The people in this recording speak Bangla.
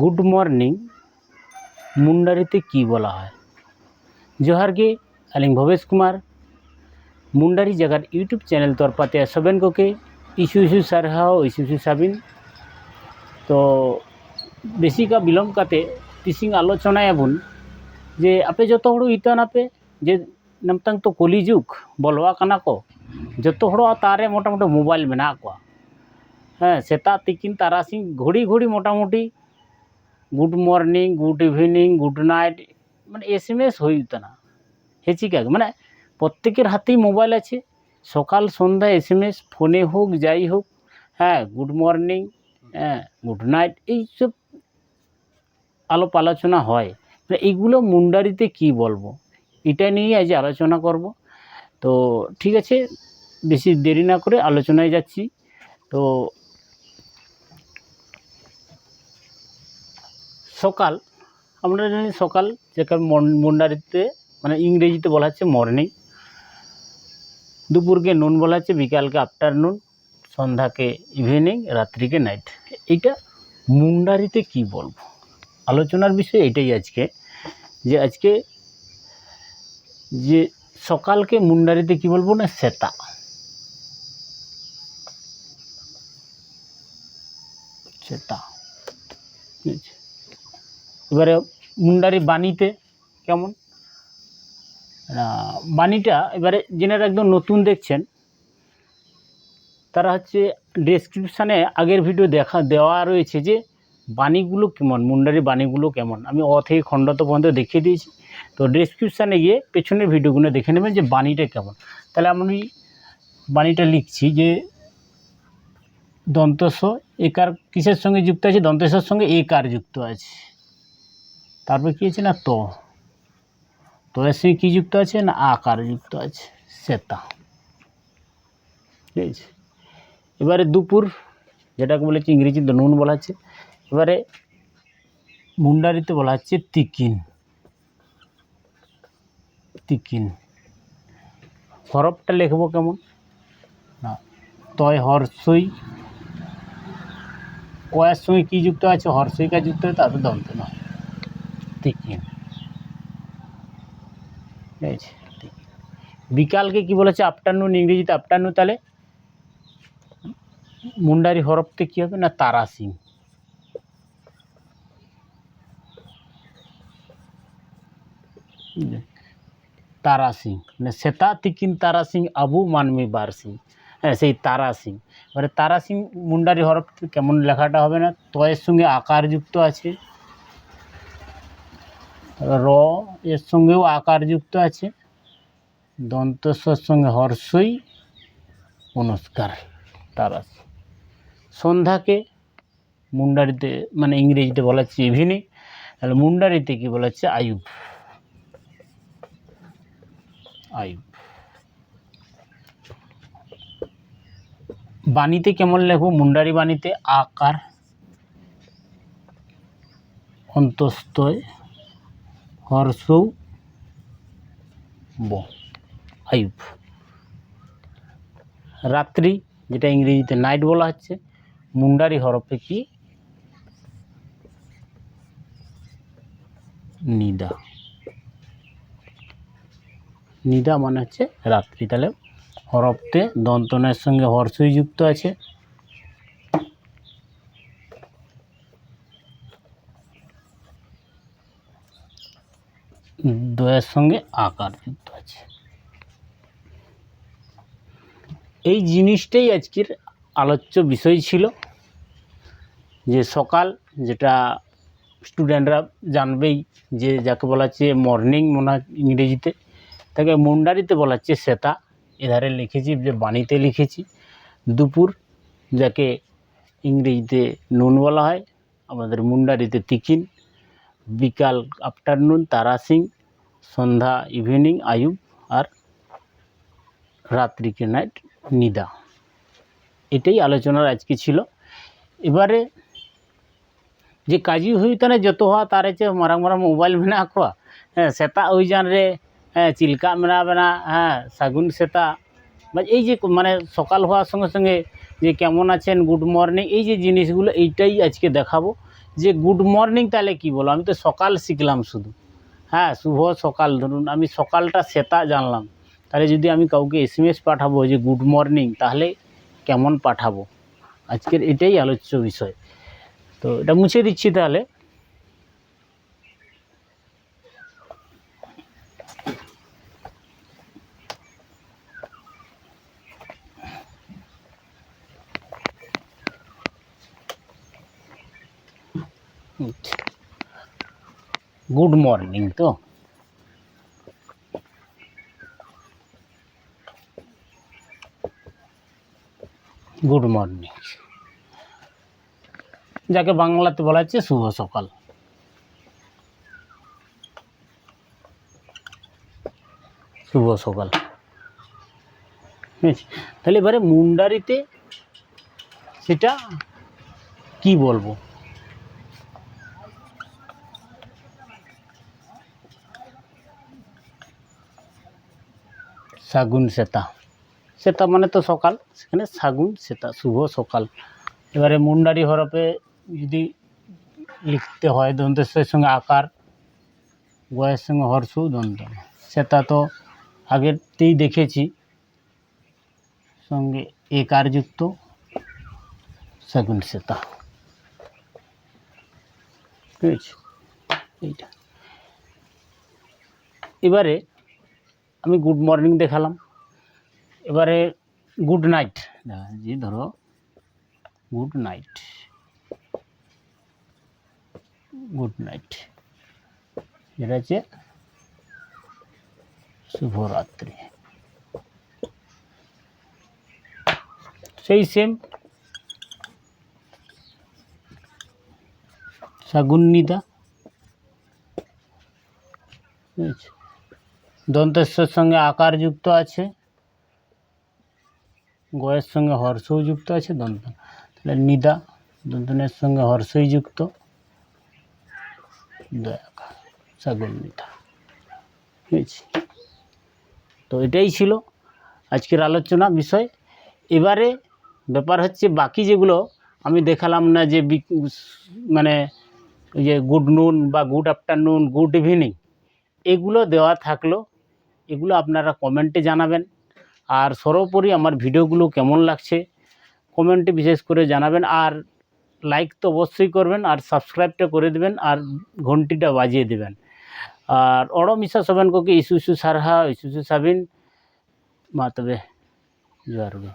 Good morning. মুন্ডারিতে কি বলা হয়? জোহারগে আলিং ভবেশ কুমার। মুন্ডারি জায়গার ইউটিউব চ্যানেল তরফাতে সবেন কোকে ইস্যু ইস্যু সারহাও ইস্যু ইস্যু সাবিন। তো বেশিকা বিলম্ব কাতে তিসিং আলোচনায় আবুন যে, আপে যত হড়ু ইতান আপে, যে নামতাং তো কলি যুগ, বলওয়া কানা কো, যত হড়ু তারে মোটামুটি মোবাইল মেনা কোয়া। হ্যাঁ সেতা তিকিন তারা সিং ঘড়ি ঘড়ি মোটামুটি good morning good evening, good night মানে এস এম এস হয়ে যেত না। হেচিকাকে মানে প্রত্যেকের হাতেই মোবাইল আছে। সকাল, সন্ধ্যা এস এম এস ফোনে হোক, যাই হোক হ্যাঁ গুড মর্নিং হ্যাঁ গুড নাইট এইসব আলোপ আলোচনা হয়। মানে এইগুলো মুন্ডারিতে কি বলব? এটা নিয়েই আজ আলোচনা করব। তো ঠিক আছে, বেশি দেরি না করে আলোচনায় যাচ্ছি। তো সকাল, আমরা জানি সকাল যেটা মন- মুন্ডারিতে মানে ইংরেজিতে বলা হচ্ছে মর্নিং দুপুরকে নুন বলা হচ্ছে, বিকালকে আফটারনুন সন্ধ্যাকে ইভিনিং রাত্রিকে নাইট এইটা মুন্ডারিতে কি বলব? আলোচনার বিষয় এটাই আজকে, যে আজকে যে সকালকে মুন্ডারিতে কি বলব না ঠিক আছে এবারে মুন্ডারি বাণীতে কেমন? বাণীটা এবারে যেনারা একদম নতুন দেখছেন, তারা হচ্ছে ডেসক্রিপশানে আগের ভিডিও দেখা, দেওয়া রয়েছে যে বাণীগুলো কেমন, মুন্ডারি বাণীগুলো কেমন। আমি অ থেকে খণ্ডত পর্যন্ত দেখিয়ে দিয়েছি। তো ডেসক্রিপশানে গিয়ে পেছনের ভিডিওগুলো দেখে নেবেন যে বাণীটা কেমন। তাহলে আমি বাণীটা লিখছি যে দন্তস্ব, একার কিসের সঙ্গে যুক্ত আছে? দন্তস্বর সঙ্গে একার যুক্ত আছে। তারপর কী আছে না ত? তো এর সঙ্গে কী যুক্ত আছে না আকার যুক্ত আছে? সেতা ঠিক আছে এবারে দুপুর, যেটাকে বলেছে ইংরেজিতে নুন বলা হচ্ছে, এবারে মুন্ডারিতে বলা হচ্ছে তিকিন। তিকিন। হরফটা লিখব কেমন? না। তয় হর্ষই কয়ের সঙ্গে কী যুক্ত আছে? হর্ষইকা যুক্ত তারপর দন্ত নয়। আছে বিকালকে কি বলেছে? আফটারনুন ইংরেজিতে, আফটারনুন তাহলে? মুন্ডারি হরফতে কী হবে? না তারাসিং তারাসিং মানে সেতা তিকিন তারাসিং আবু মানমি বারসিং হ্যাঁ সেই তারাসিং এবারে তারাসিং মুন্ডারি হরফ কেমন লেখাটা হবে না? তয়ের সঙ্গে আকার যুক্ত আছে। র এর সঙ্গেও আকার যুক্ত আছে। দন্তস্বর সঙ্গে হর্ষই অনুস্কার তারাস। সন্ধ্যাকে মুন্ডারিতে মানে ইংরেজিতে বলা হচ্ছে ইভিনিং তাহলে মুন্ডারিতে কি বলা হচ্ছে আয়ুব? আয়ুব। বাণীতে কেমন লেখো? মুন্ডারি বাণীতে আকার অন্তস্তয় হর্ষৌ ব আয়ুব রাত্রি, যেটা ইংরেজিতে নাইট বলা হচ্ছে, মুন্ডারি হরফে কি? নিদা। নিদা মানে হচ্ছে রাত্রি। তাহলে হরফতে দন্তনের সঙ্গে হর্ষই যুক্ত আছে। দয়ের সঙ্গে আকার যুক্ত আছে। এই জিনিসটাই আজকের আলোচ্য বিষয় ছিল, যে সকাল যেটা স্টুডেন্টরা জানবেই, যে যাকে বলা হচ্ছে মর্নিং মনে ইংরেজিতে, তাকে মুন্ডারিতে বলা হচ্ছে সেতা এধারে লিখেছি, যে বাণীতে লিখেছি, দুপুর যাকে ইংরেজিতে নুন বলা হয়, আমাদের মুন্ডারিতে তিকিন বিকাল আফটারনুন, তারা সিং, সন্ধ্যা ইভিনিং, আয়ুব আর রাত্রিকে নাইট নিদা। এটাই আলোচনার আজকে ছিল। এবারে যে কাজী হুইতানে যত হওয়া, তার চেয়ে মারাং মারাং মোবাইল মেনা কোয়া। হ্যাঁ সেতা অভিযান রে হ্যাঁ চিলকা মেনা বেনা হ্যাঁ সাগুন সেতা। বা এই যে মানে সকাল হওয়ার সঙ্গে সঙ্গে যে কেমন আছেন, গুড মর্নিং, এই যে জিনিসগুলো, এইটাই আজকে দেখাবো। যে গুড মর্নিং তাহলে কি বলো? আমি তো সকাল শিখলাম শুধু। হ্যাঁ শুভ সকাল। ধরুন, আমি সকালটা সেতা জানলাম। তাহলে যদি আমি কাউকে এস এম এস পাঠাবো যে গুড মর্নিং তাহলে কেমন পাঠাবো? আজকের এটাই আলোচ্য বিষয়। তো এটা মুছে দিচ্ছি তাহলে। গুড মর্নিং তো? গুড মর্নিং যাকে বাংলাতে বলা হচ্ছে শুভ সকাল। শুভ সকাল? তাহলে এবারে মুন্ডারিতে সেটা কি বলব? শাগুন সেতা। সেতা মানে তো সকাল, সেখানে শাগুন সেতা, শুভ সকাল। এবারে মুন্ডারি হরফে যদি লিখতে হয় দন্তেশ্বরের সঙ্গে আকার, গয়ের সঙ্গে হর্ষ দন্ত সেটা তো আগেরতেই দেখেছি। সঙ্গে একার যুক্ত শাগুন সেতা। ঠিক আছে? এইটা। এবারে আমি গুড মর্নিং দেখালাম। এবারে গুড নাইট যে ধরো। গুড নাইট গুড নাইট এটা হচ্ছে শুভরাত্রি। সেই সেম শাগুন্নিদা বুঝেছ? দন্তেশ্বর সঙ্গে আকার যুক্ত আছে, গয়ের সঙ্গে হর্ষও যুক্ত আছে দন্ত তাহলে নিদা, দন্তনের সঙ্গে হর্ষই যুক্ত। সাগর নিদা। বুঝেছি? তো এটাই ছিল আজকের আলোচনা বিষয়। এবারে ব্যাপার হচ্ছে বাকি যেগুলো আমি দেখালাম না যে মানে ওই যে গুড নুন বা গুড আফটারনুন, গুড ইভিনিং, এগুলো দেওয়া থাকল। এগুলো আপনারা কমেন্টে জানাবেন। আর সর্বোপরি আমার ভিডিওগুলো কেমন লাগছে কমেন্টে বিশেষ করে জানাবেন। আর লাইক তো অবশ্যই করবেন, আর সাবস্ক্রাইবটা করে দেবেন, আর ঘন্টিটা বাজিয়ে দেবেন। আর অড়মিশা সবেন কোকে ইস্যু ইস্যু সারহা ইসু ইসু সাবিন, মা তবে জোহার গে।